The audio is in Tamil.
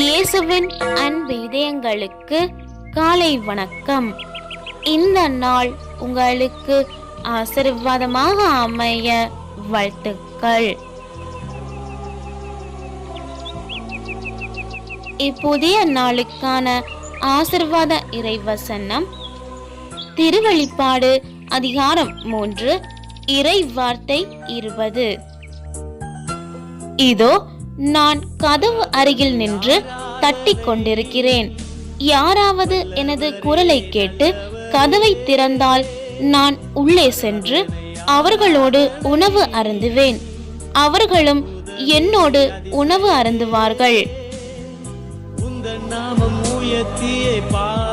இயேசுவின் அன்பு இதயங்களுக்கு காலை வணக்கம். இந்த நாள் உங்களுக்கு ஆசீர்வாதமாக அமைய வாழ்த்துக்கள். இப்புதிய நாளுக்கான ஆசிர்வாத இறைவசனம் திருவெளிப்பாடு அதிகாரம் மூன்று இறை வார்த்தை இருபது. இதோ நான் கதவு அருகில் நின்று தட்டிக் கொண்டிருக்கிறேன். யாராவது எனது குரலை கேட்டு கதவை திறந்தால் நான் உள்ளே சென்று அவர்களோடு உணவு அருந்துவேன். அவர்களும் என்னோடு உணவு அருந்துவார்கள். உந்த நாமம் உயர்த்தியே பா